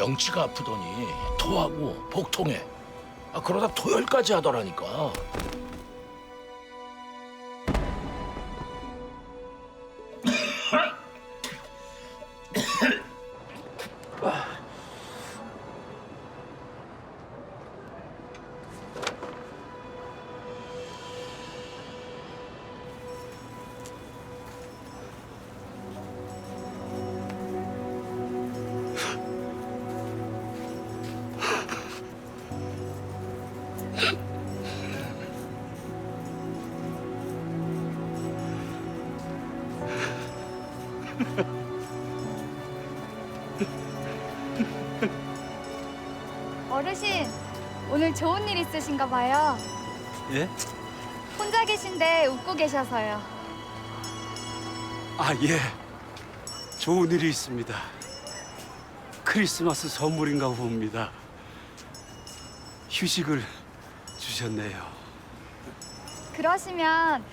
명치가 아프더니 토하고 복통해. 아, 그러다 토혈까지 하더라니까. 어르신, 오늘 좋은 일 있으신가 봐요. 예? 혼자 계신데 웃고 계셔서요. 아, 예. 좋은 일이 있습니다. 크리스마스 선물인가 봅니다. 휴식을 주셨네요. 그러시면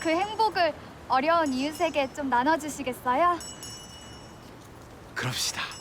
그 행복을 어려운 이웃에게 좀 나눠주시겠어요? 그럽시다.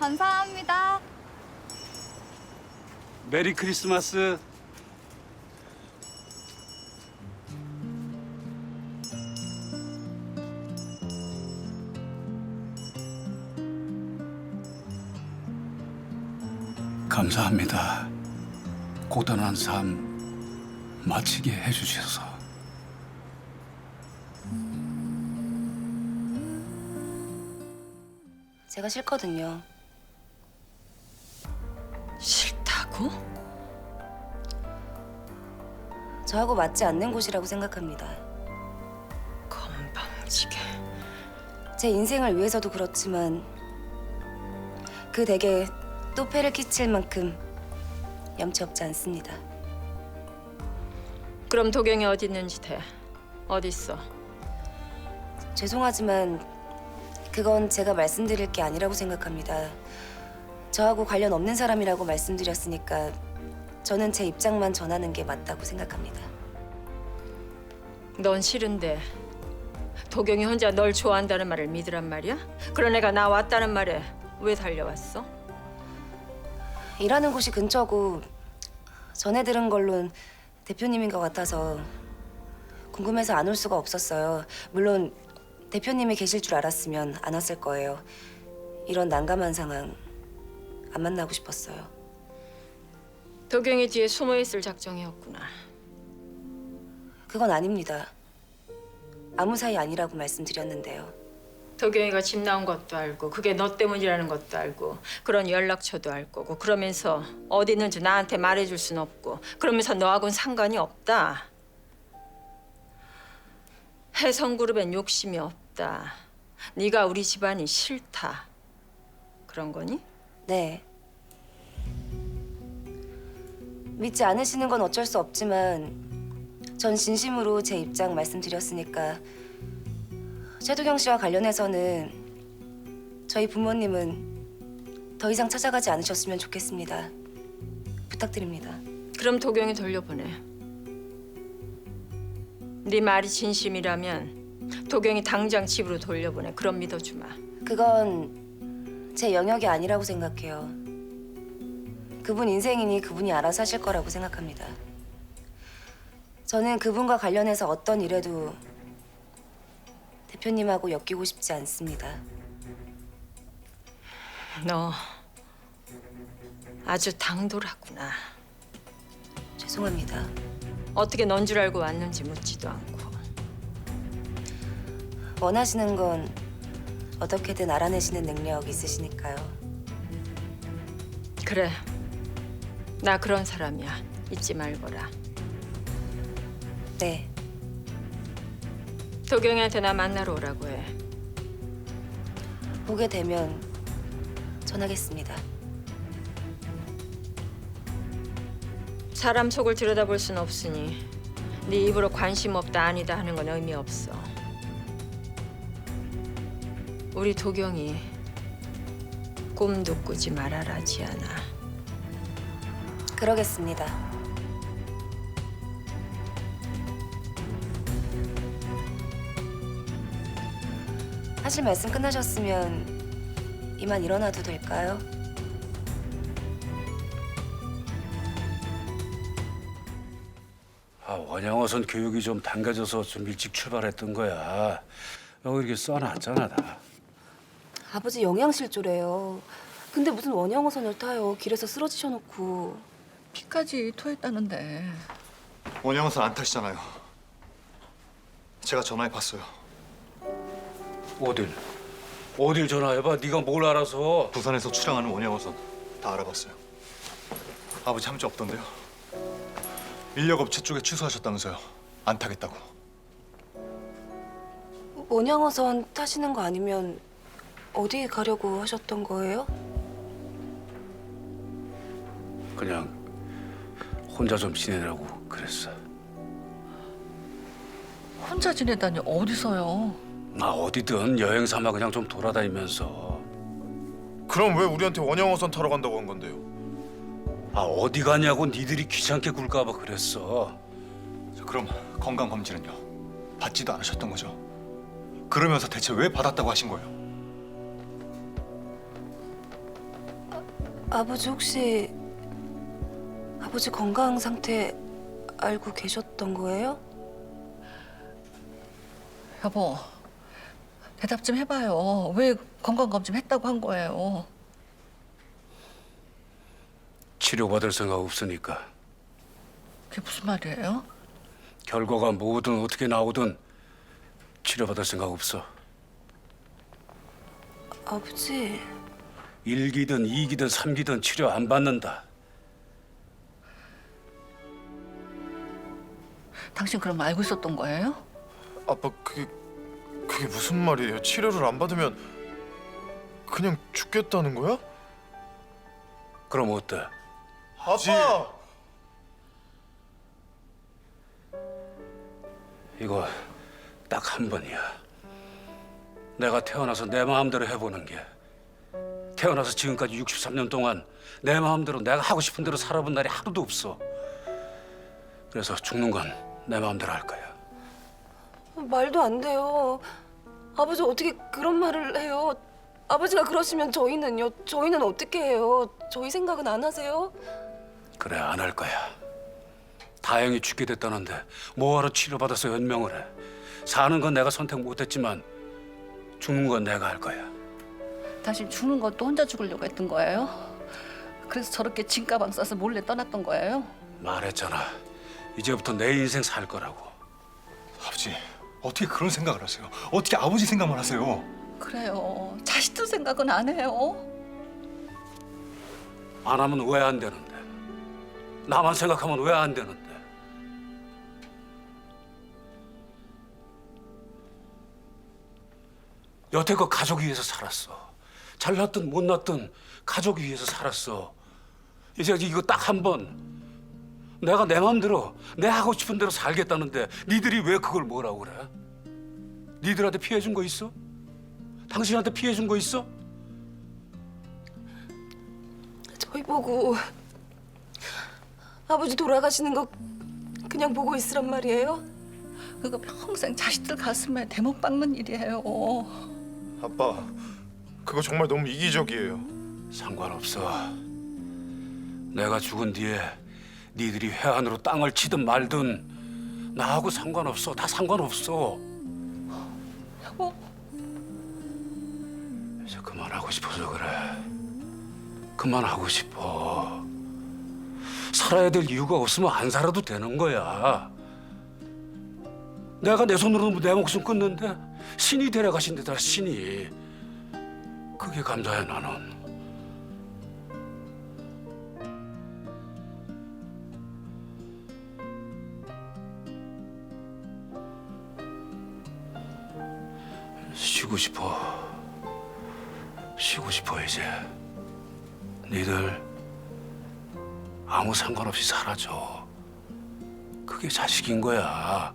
감사합니다. 메리 크리스마스. 감사합니다. 고단한 삶 마치게 해주셔서. 제가 싫거든요. 싫다고? 저하고 맞지 않는 곳이라고 생각합니다. 건방지게. 제 인생을 위해서도 그렇지만 그 댁에 또 폐를 끼칠 만큼 염치 없지 않습니다. 그럼 도경이 어디 있는지 대. 어디 있어? 죄송하지만 그건 제가 말씀드릴 게 아니라고 생각합니다. 저하고 관련 없는 사람이라고 말씀드렸으니까 저는 제 입장만 전하는 게 맞다고 생각합니다. 넌 싫은데 도경이 혼자 널 좋아한다는 말을 믿으란 말이야? 그런 애가 나 왔다는 말에 왜 달려왔어? 일하는 곳이 근처고 전에 들은 걸론 대표님인 것 같아서 궁금해서 안 올 수가 없었어요. 물론 대표님이 계실 줄 알았으면 안 왔을 거예요. 이런 난감한 상황 안 만나고 싶었어요. 도경이 뒤에 숨어 있을 작정이었구나. 그건 아닙니다. 아무 사이 아니라고 말씀드렸는데요. 도경이가 집 나온 것도 알고 그게 너 때문이라는 것도 알고 그런 연락처도 알 거고 그러면서 어디 있는지 나한테 말해줄 순 없고 그러면서 너하고는 상관이 없다. 해성그룹엔 욕심이 없다. 네가 우리 집안이 싫다. 그런 거니? 네. 믿지 않으시는 건 어쩔 수 없지만 전 진심으로 제 입장 말씀드렸으니까 최도경 씨와 관련해서는 저희 부모님은 더 이상 찾아가지 않으셨으면 좋겠습니다. 부탁드립니다. 그럼 도경이 돌려보내. 네 말이 진심이라면 도경이 당장 집으로 돌려보내. 그럼 믿어주마. 그건 제 영역이 아니라고 생각해요. 그분 인생이니 그분이 알아서 하실 거라고 생각합니다. 저는 그분과 관련해서 어떤 일에도 대표님하고 엮이고 싶지 않습니다. 너 아주 당돌하구나. 죄송합니다. 어떻게 넌 줄 알고 왔는지 묻지도 않고. 원하시는 건 어떻게든 알아내시는 능력 있으시니까요. 그래. 나 그런 사람이야. 잊지 말거라. 네, 도경이한테 나 만나러 오라고 해. 보게 되면 전하겠습니다. 사람 속을 들여다볼 순 없으니 네 입으로 관심 없다 아니다 하는 건 의미 없어. 우리 도경이 꿈도 꾸지 말아라 지아나. 그러겠습니다. 하실 말씀 끝나셨으면 이만 일어나도 될까요? 아, 원양어선 교육이 좀 당겨져서 좀 일찍 출발했던 거야. 여기 이렇게 써놨잖아 다. 아버지 영양실조래요. 근데 무슨 원양어선을 타요. 길에서 쓰러지셔 놓고. 피까지 토했다는데 원양어선 안 타시잖아요. 제가 전화해 봤어요. 어딜? 어딜 전화해봐. 네가 뭘 알아서? 부산에서 출항하는 원양어선 다 알아봤어요. 아버지 함지 없던데요. 인력 업체 쪽에 취소하셨다면서요. 안 타겠다고. 원양어선 타시는 거 아니면 어디 가려고 하셨던 거예요? 그냥 혼자 좀 지내라고 그랬어. 혼자 지내다니 어디서요? 나 어디든 여행 삼아 그냥 좀 돌아다니면서. 그럼 왜 우리한테 원양어선 타러 간다고 한 건데요? 아 어디 가냐고 니들이 귀찮게 굴까 봐 그랬어. 자, 그럼 건강 검진은요? 받지도 않으셨던 거죠? 그러면서 대체 왜 받았다고 하신 거예요? 아버지 혹시 아버지 건강 상태 알고 계셨던 거예요? 여보 대답 좀 해봐요. 왜 건강검진 했다고 한 거예요? 치료받을 생각 없으니까. 그게 무슨 말이에요? 결과가 뭐든 어떻게 나오든 치료받을 생각 없어. 아버지 일기든 이기든 삼기든 치료 안 받는다. 당신 그럼 알고 있었던 거예요? 아빠 그게 그게 무슨 말이에요? 치료를 안 받으면 그냥 죽겠다는 거야? 그럼 어때? 아빠! 이거 딱 한 번이야. 내가 태어나서 내 마음대로 해보는 게 태어나서 지금까지 63년 동안 내 마음대로 내가 하고 싶은 대로 살아본 날이 하루도 없어. 그래서 죽는 건 내 마음대로 할 거야. 말도 안 돼요. 아버지 어떻게 그런 말을 해요? 아버지가 그러시면 저희는요? 저희는 어떻게 해요? 저희 생각은 안 하세요? 그래 안 할 거야. 다행히 죽게 됐다는데 뭐하러 치료받아서 연명을 해. 사는 건 내가 선택 못했지만 죽는 건 내가 할 거야. 당신 죽는 것도 혼자 죽으려고 했던 거예요? 그래서 저렇게 진가방 싸서 몰래 떠났던 거예요? 말했잖아. 이제부터 내 인생 살 거라고. 아버지 어떻게 그런 생각을 하세요? 어떻게 아버지 생각만 하세요? 그래요. 자식들 생각은 안 해요. 안 하면 왜 안 되는데? 나만 생각하면 왜 안 되는데? 여태껏 가족 위해서 살았어. 잘났든 못났든 가족 위해서 살았어. 이제 이거 딱 한 번. 내가 내 마음대로 내 하고 싶은 대로 살겠다는데 니들이 왜 그걸 뭐라고 그래? 니들한테 피해 준 거 있어? 당신한테 피해 준 거 있어? 저희 보고 아버지 돌아가시는 거 그냥 보고 있으란 말이에요? 그거 평생 자식들 가슴에 대목 박는 일이에요. 아빠 그거 정말 너무 이기적이에요. 상관없어. 내가 죽은 뒤에 니들이 회한으로 땅을 치든 말든 나하고 상관없어. 다 상관없어. 여보, 이제 그만하고 싶어서 그래. 그만하고 싶어. 살아야 될 이유가 없으면 안 살아도 되는 거야. 내가 내 손으로 내 목숨 끊는데 신이 데려가신 데다 신이. 그게 감사해 나는. 쉬고 싶어. 쉬고 싶어 이제. 니들 아무 상관없이 사라져. 그게 자식인 거야.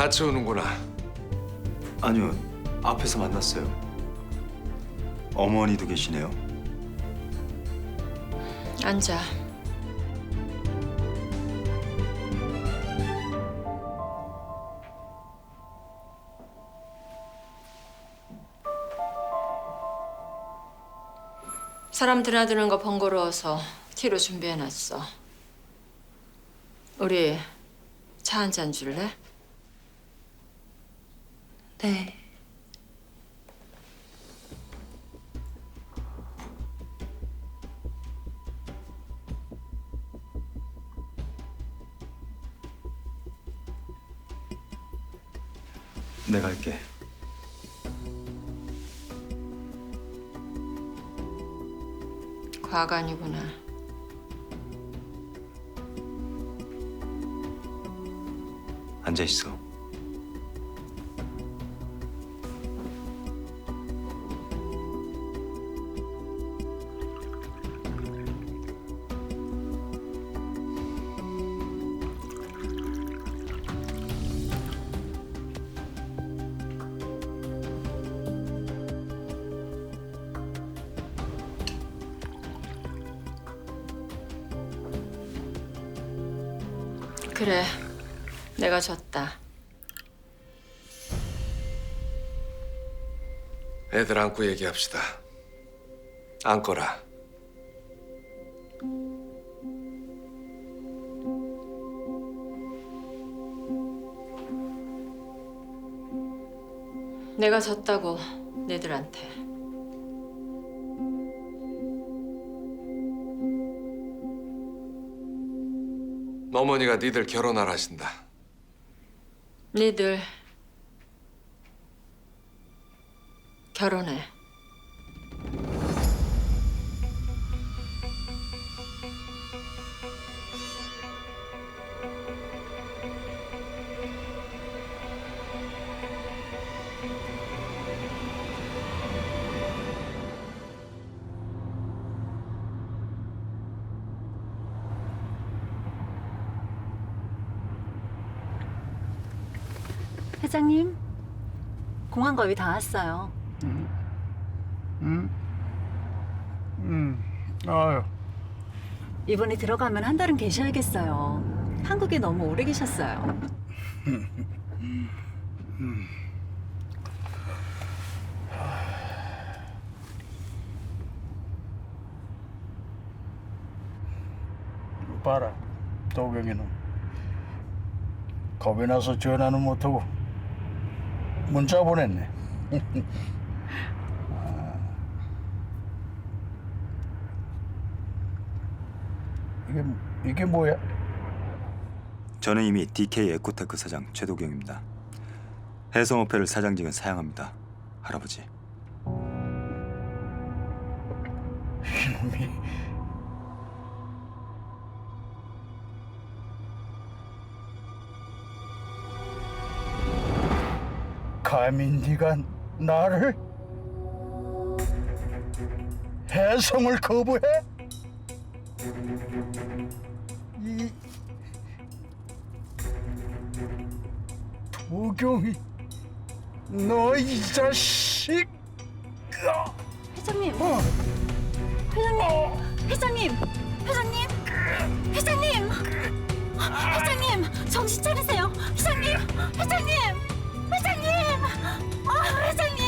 같이 오는구나. 아니요, 앞에서 만났어요. 어머니도 계시네요. 앉아. 사람 드나드는 거 번거로워서 티로 준비해놨어. 우리 차 한 잔 줄래? 네. 내가 할게. 과간이구나. 앉아 있어. 그래, 내가 졌다. 애들 안고 얘기합시다. 안거라. 내가 졌다고 내들한테. 어머니가 니들 결혼하라 하신다. 니들 결혼해. 회장님, 공항 거의 다 왔어요. 아유, 이번에 들어가면 한 달은 계셔야겠어요. 한국에 너무 오래 계셨어요. 봐라, 도경이는 겁이 나서 전화는 못하고 문자 보냈네. 아. 이게 이게 뭐야? 저는 이미 DK 에코테크 사장 최도경입니다. 해성호텔을 사장직은 사양합니다. 할아버지. 이놈이 감히 네가 나를 해성을 거부해? 이 도경이 너 이 자식! 회장님, 회장님, 회장님, 회장님, 회장님, 회장님, 정신 차리세요. 회장님. うるさ